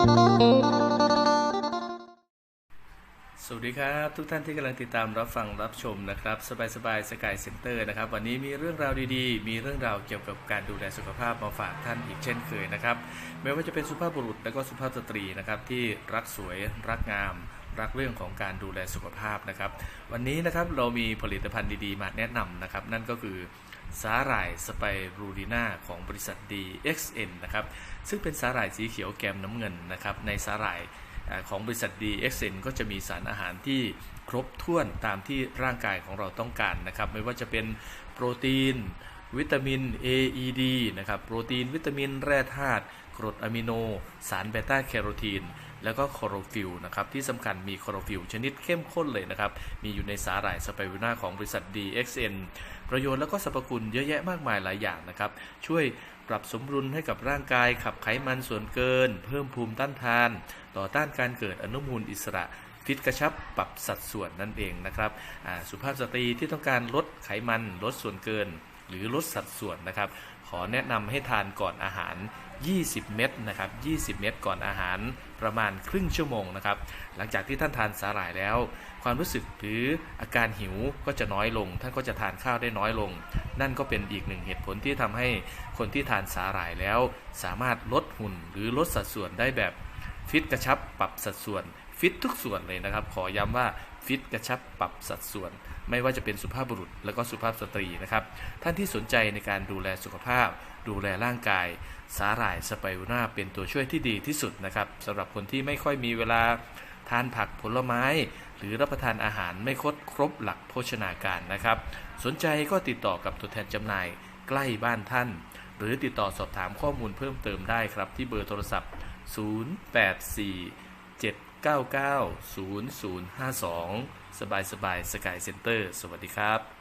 สวัสดีครับ ทุกท่านที่กำลังติดตามรับฟังรับชมนะครับ สบายสบายสกายเซ็นเตอร์นะครับ วันนี้มีเรื่องราวดีๆ มีเรื่องราวเกี่ยวกับการดูแลสุขภาพมาฝากท่านอีกเช่นเคยนะครับ ไม่ว่าจะเป็นสุภาพบุรุษและก็สุภาพสตรีนะครับที่รักสวยรักงามรักเรื่องของการดูแลสุขภาพนะครับ วันนี้นะครับเรามีผลิตภัณฑ์ดีๆ มาแนะนำนะครับ นั่นก็คือ สาหร่ายสไปรูดีนาของบริษัท DXN นะครับ ซึ่งเป็นสาหร่ายสีเขียวแกมน้ำเงินนะครับ ในสาหร่ายของบริษัท DXN ก็จะมีสารอาหารที่ครบถ้วนตามที่ร่างกายของเราต้องการนะครับ ไม่ว่าจะเป็นโปรตีน วิตามิน A E D นะครับ โปรตีน วิตามิน แร่ธาตุ กรดอะมิโน สารเบต้าแคโรทีน แล้วก็คลอโรฟิลนะครับที่สำคัญมีคลอโรฟิลชนิดเข้มข้นเลยนะครับมีอยู่ในสาหร่ายสไปรูนาของบริษัท DXN ประโยชน์แล้วก็สรรพคุณเยอะแยะมากมายหลายอย่างนะครับช่วยปรับสมดุลให้กับร่างกาย ขับไขมันส่วนเกิน เพิ่มภูมิต้านทาน ต่อต้านการเกิดอนุมูลอิสระฟิตกระชับปรับสัดส่วนนั่นเองนะครับสุภาพสตรีที่ต้องการลดไขมันลดส่วนเกิน หรือลดสัดส่วนนะครับ ขอแนะนำให้ทานก่อนอาหาร 20 เม็ดนะครับ 20 เม็ดก่อนอาหารประมาณครึ่งชั่วโมงนะครับ หลังจากที่ท่านทานสาหร่ายแล้ว ความรู้สึกหรืออาการหิวก็จะน้อยลง ท่านก็จะทานข้าวได้น้อยลง นั่นก็เป็นอีกหนึ่งเหตุผลที่ทำให้คนที่ทานสาหร่ายแล้ว สามารถลดหุ่นหรือลดสัดส่วนได้แบบฟิตกระชับปรับสัดส่วน ฟิตทุกส่วนเลยนะครับ ขอย้ำว่าฟิตกระชับปรับสัดส่วน ไม่ว่าจะเป็นสุภาพบุรุษและก็สุภาพสตรีนะครับ ท่านที่สนใจในการดูแลสุขภาพ ดูแลร่างกาย สาหร่ายสไปรูนาเป็นตัวช่วยที่ดีที่สุดนะครับสำหรับคนที่ไม่ค่อยมีเวลาทานผักผลไม้ หรือรับประทานอาหารไม่ครบครบหลักโภชนาการนะครับ สนใจก็ติดต่อกับตัวแทนจำหน่ายใกล้บ้านท่าน หรือติดต่อสอบถามข้อมูลเพิ่มเติมได้ครับที่เบอร์โทรศัพท์ 084 7 0052 สบายสบายสกายเซ็นเตอร์ สวัสดีครับ